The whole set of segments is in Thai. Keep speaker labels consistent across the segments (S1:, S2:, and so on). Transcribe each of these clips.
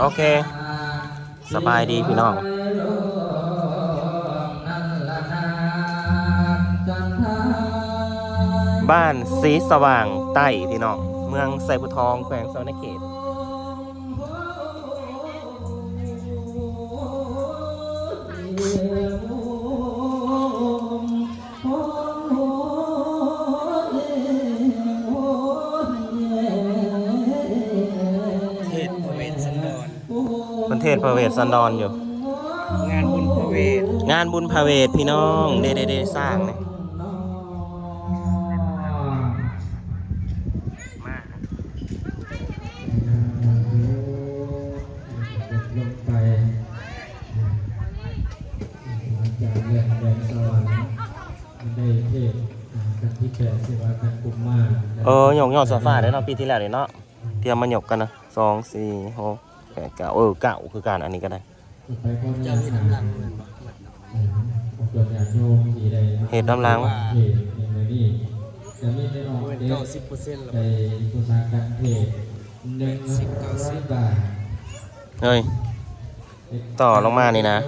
S1: โอเค สบายดีพี่น้องบ้านสีสว่างใต้พี่น้อง เมืองไซบุทองแขวงสวรรณเขต
S2: พระเวสสันดร
S1: อยู่
S2: งานบุญพระเวท
S1: งานบุญพระเวทพี่น้องเด้เด้เด้สร้างเนี่ยมา
S3: ลงไปจากเรือนแดนสวรรค์ได้เทศกันที่แปดสิวากันกุมมาร
S1: เออหยกหยกโซฟาได้เนาะปีที่แล้วเลยเนาะเตรียมมาหยกกันนะสองสี่หกแป ดเก้าเออเก้าคือการอันนี้ก็ได้
S3: ไปพร้อม
S2: เจ้า
S3: กัน
S2: ที่น้ำลังเหมือนบอก
S3: เกิดญาติโยมที่ได้
S1: เหตุน้ำล้าง
S3: เหตุในมือนี้จะมีได้ออก
S2: เป็น
S3: เด็
S2: เก้ากสิบเปอร์เซ็นต์แล้ว
S3: ในกุศลการเทศหนึ่งร้อยบาท
S1: เฮ้ยต่อลงมานี่นะ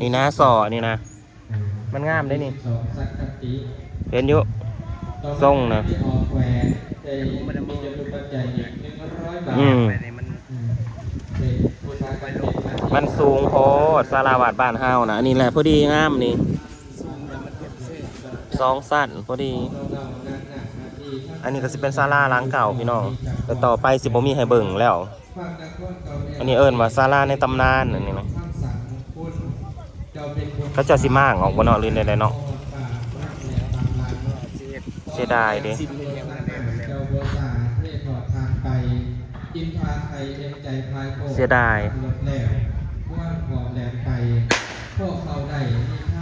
S1: นี่นะสอนี่นะ มันงามได้นี่
S3: สองสักกติ
S1: เห็นอยู่ส่งนะ
S3: ที่ออกแหวนได้มีจำนวนปัจจัยอีกหนึ่งร้อยบาท
S1: อืม
S2: ไปในมัน
S3: อืมเป็นกุศลการเทศ
S1: มันสูงโพดสาราวัดบ้านเฮานะอันนี้แหละพอดีงามนี่
S2: ส
S1: องสั้นพอดี อันนี้ก็สิเป็นศาลาล้างเก่าพี่น้องแต่ต่อไปสิบ่มีให้เบิ่งแล้ว อันนี้เอิ้นว่าศาลาในตำนานอันนี้นะเขาเจะสิมางออกบ่เนาะหรือใดๆเนาะ
S2: เฮ็ด
S1: เสียดายดิ
S2: เจ้า
S3: บัวสาเทศถอดทางไปอินพาไทยเอ็มใจพายโค
S1: เสียดาย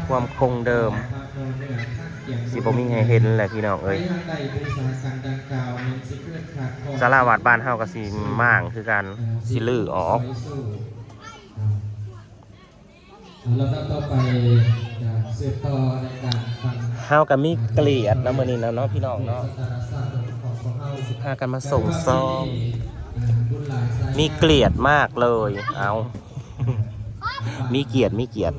S3: ค
S1: วามคงเดิมสิบ่มีให้เห็นแหละพี่น้อง
S3: เอ้ยสารรมดังกล่าวัด
S1: บ้านเฮาก็สิมางคือกันสิลื้อออก
S3: แล้วต่อไปจะสืบต่อในการฟัง
S1: เฮาก็มีเกลียดนะมื้อนี้นะเนาะพี่น้องเนาะ
S3: พา
S1: กันมาส่งซองมีเกลียดมากเลย เอา มีเกียรติมีเกียรติ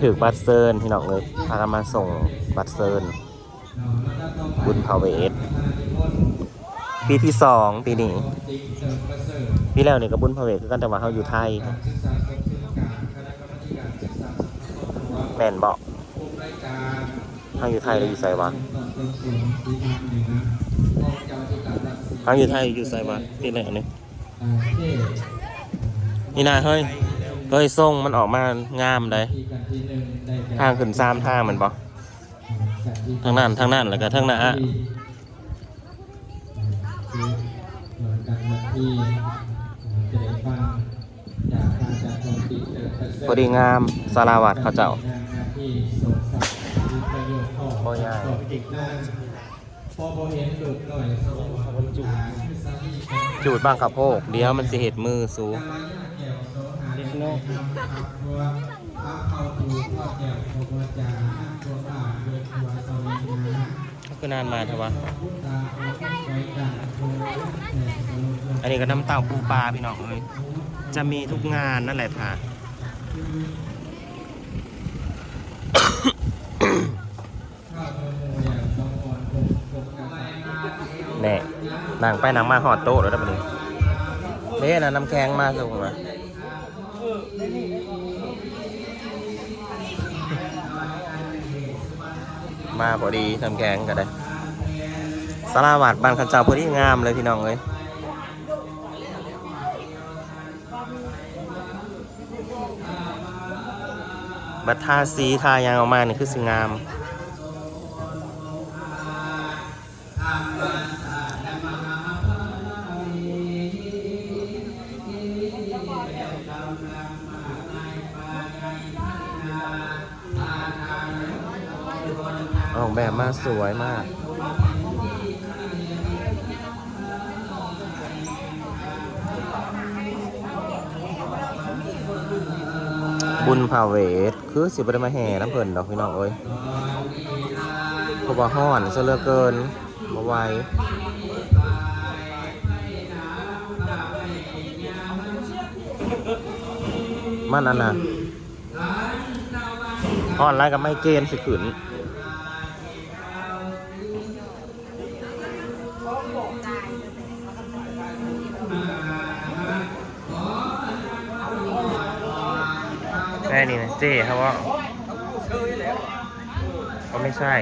S1: ถือบัตรเซินพี่น้องเลยพากันมาส่งบัตรเซินบุญพาเวสปีที่สองปีนี้พี่แล้วเนี่ยกับบุญพาเวสคืกันแต่ว่าเขาอยู่ไทยแม่นบอกเขาอยู่ไทยหรืออยู่ไซวะ
S3: เขา
S1: อยู่ไทยอยู่ไซวะปีไหน
S3: เนี่ย
S1: นี่นายเฮ้ย เฮ้ยส่งมันออกมางามเลย
S3: ทา
S1: งขึ้นซ้ำทางมันบ่ทางนั้นทางนั้นแล้วก็ทางหน้า
S3: ที่คือการมาที่จะได้ฟังจากทางจากของติ๊กเติมประเสริฐ
S1: พอดีงามสาราวัดเขาเจ้า
S3: ที่สงสัยมีประโอง
S1: บ่ยาก
S3: ของเด็กนั่นพอพอเห็นลูกหน่อยจูด
S1: บ้างครับโพกเดี๋ยวมันสิเห็ดมือสู
S3: เด็กน้อยตัวเข้าถูพ่อแก้วพ่อพ่อจ่าตัวป่าเดินตัวสวิงนะ
S1: คือนานมาเถอะวะ อันนี้ก็น้ำเต้าปูปลาพี่น้องเอ้ย จะมีทุกงานนั่นแหละค่ะ
S3: ข้าวตัวโมอย่างสองอ่อนหกหกกับ
S1: แน่นั่งไปนั่งมาหอดโต๊ะแล้วได้ปะนี่เล่นะน้ำแข็งมาส่งมา มาพอดีทำแกงก็ได้สาราวัดบ้านขันเจ้าพอดีงามเลยพี่น้องเลยบัตรทาสีทายางออกมานี่คือสิงาม มาสวยมาก บุญพาเวทคือสิบได้มาแห่น้ำเพิ่นดอกพี่น้องเอ้ยเพราะว่าห้อนซะเหลือเกินบ่ไวมันอันน่ะห้อนไรกับไม่เกณฑ์สิขืน นี่นะเจ้ครับว่าก็ไม่ใช่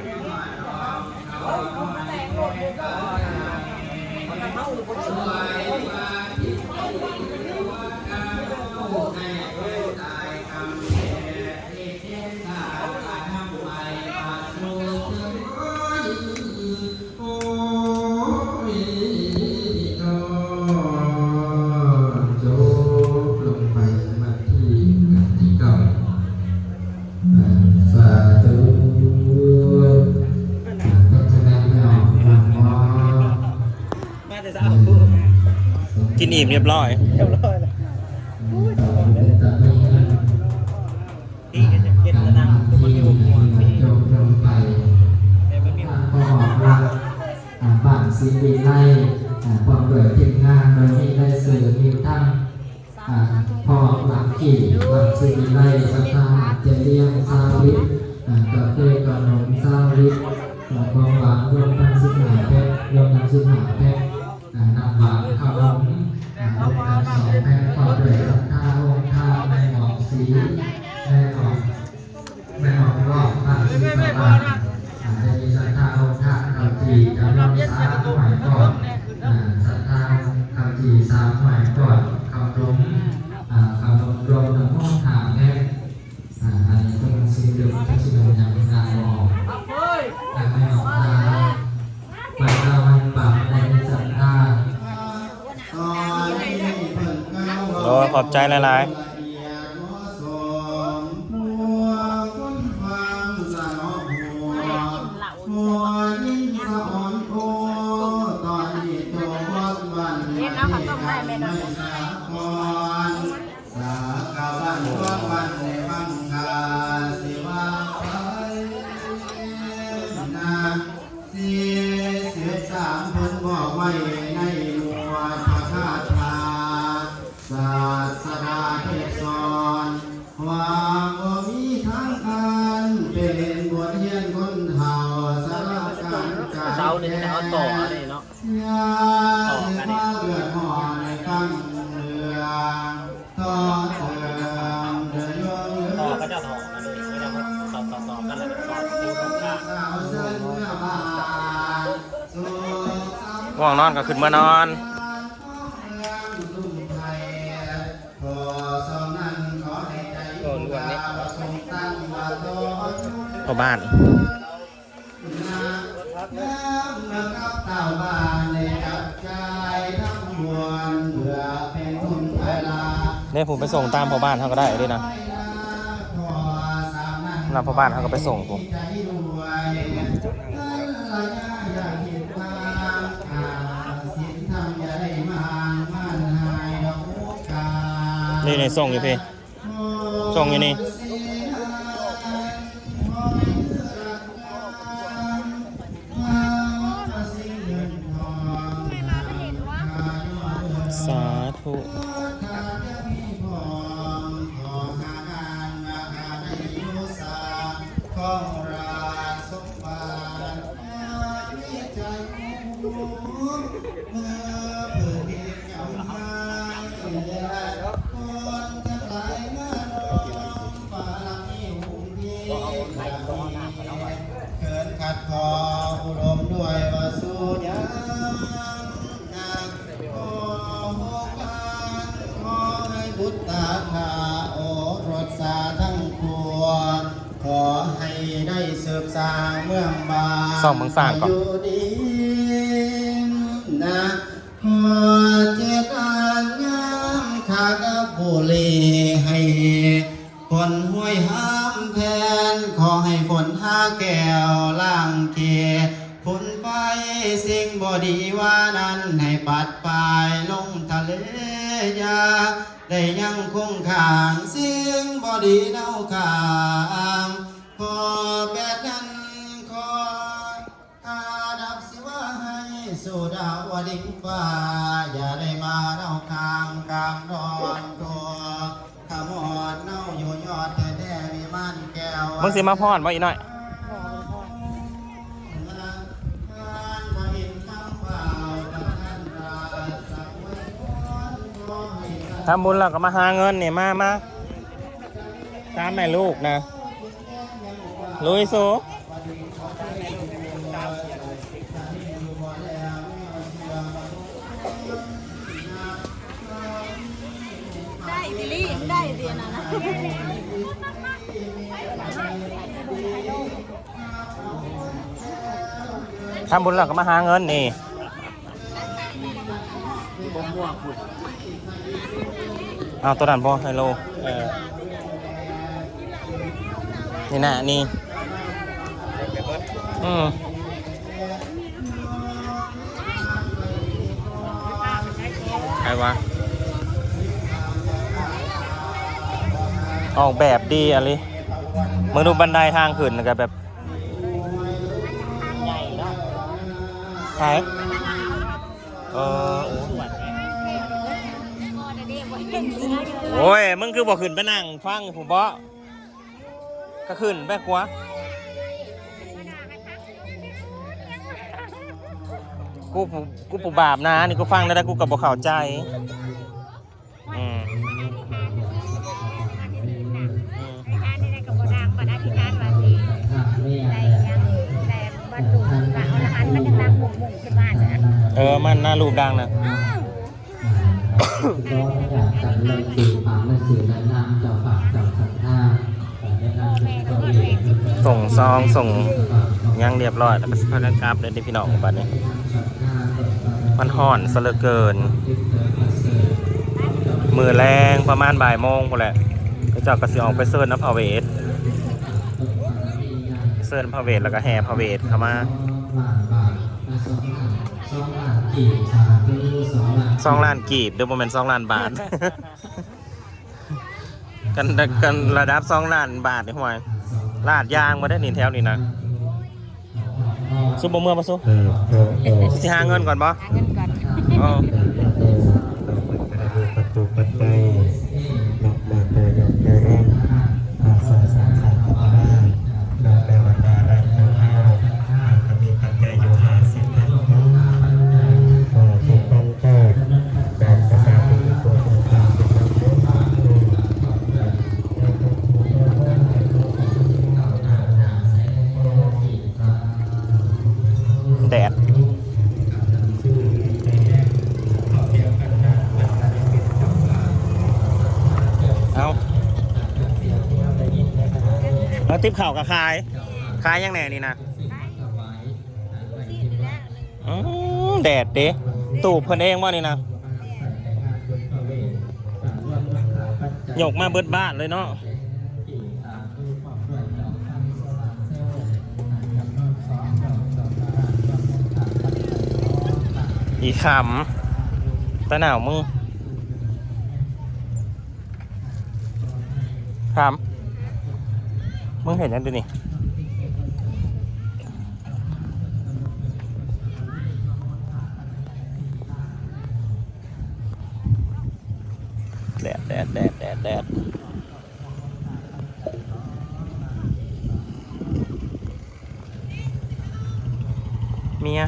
S3: อิ่มเรี
S1: ยบร้อย
S2: เรียบร้อยแล้วที่ก็จะเก็บระดับมันอยู่หัวพี่
S3: จบลงไป
S2: แต่มันมี
S3: ทางพ่อรักอ่าบ้านซีดีไล่ความเกิดทีมงานโดยมีได้สื่อมีทั้งอ่าพ่อหลักขี่หลักซีดีไล่สถาเจเลียงซาวิทอ่ากาแฟขนมซาวิทอ่าของหวานรวมทั้งสิบหาแพ็ครวมทั้งสิบหาแพ็ค ขอบใจ
S1: หลาย
S4: เง่
S3: วงน
S2: อน
S3: ก็
S1: ขึ้นมานอน
S3: อนผอบ้า
S1: น
S3: นาย้ำมากับเต่าบ้านเนี่ย
S1: ผมไปส่งตามพ่อบ้านเขาก็ได้ด้วยนะนำพ่อบ้านเขาก็ไปส่งผม นี่ในส่งอยู่พี่ส่งอยู่นี่สาธุ
S3: เกินขัดขออุดมด้วยวาสุยังนักขอโอกาสขอให้บุตตาคาโอรสสาทั้งปวงขอให้ได้สืบสร้างเมืองบาน
S1: ส่องเมืองสร้างก่อน
S3: อยู่ดีนะขอเจตานงามขากะบุรีให้ คนห้วยห้ามแทน ขอให้ฝนห้าแก้วล่างเกฝนไปสิ่งบอดีว่านั้น ให้ปัดปลายลงทะเลยา ได้ยังคงขางสิ่งบอดีเน่าขางพอแบบนั้นขอ
S4: คาดับสิว่าให้สุดาวดิ้งฟ้า อย่าได้มาเน่าขางกลางดอก
S1: มึงสิมาพอดบ่อีกหน่อยทำบุญแล้วก็มาหาเงินเนี่ยมามาตามแม่ลูกนะ ลุยโซ
S5: ได้ดิลี่ได้เดียนะนะ
S1: ทำบุญแล้วก็มาหาเงินนี่
S2: ม่วงม่วงคุณ
S1: เอาตัวนั้นพอไฮโล
S2: เออ
S1: นี่นะนี่อืมใครวะออกแบบดีอะไรมึงดูบันไดทางขึ้นนะกับแบบ ไหนเออโอ้
S2: สวยแม่
S1: โอ้ย มึงคือบอกขึ้นไปนั่งฟังผมบ่ก็ขึ้นแบกวะกูผู้กูปูบาปนะนี่กูฟังได้แต่กูกับบ่เข้าใจ ออมันน่ารูปดังนะ
S3: ก็อยากกันเลยสื่อปากและสื่อและนำเจ้าปากเจ้าสัทธาในกา
S1: ส่งซองส่งหยังเรียบร้อยแล้วก็สพากันกลับเลยที่พี่น้องบัดนี้ มันห่อนซะเลือเกิน มือแรงประมาณบ่ายโมงพอแหละก็เจ้าก็สิออกไปเซิร์นน้ำพาเวทเซิร์นพาเวทแล้วก็แห่พาเวทเข้ามา สองล้านกีบเดี๋ยวโมเมนต์สองล้านบาท กันกันระดับสองล้านบาทนี่ห่วยลาดยางมาได้หนิแถวนี่นะซุปเปอร์เมื่อปะซุสิหาเงินก่อนปะ
S5: หาเงินก่อน
S6: แล้วติ๊บ
S1: ข่าวกับคายคายยังแหน่นี่นะอืมแดดเด้ตูบเพิ่นเองว่านี่นะหยกมาเบิดบ้านเลยเนาะอีขำตาหนาวมึงขำ มึงเห็นกันดูนี่แดดแดดแดดแดดแดดเมีย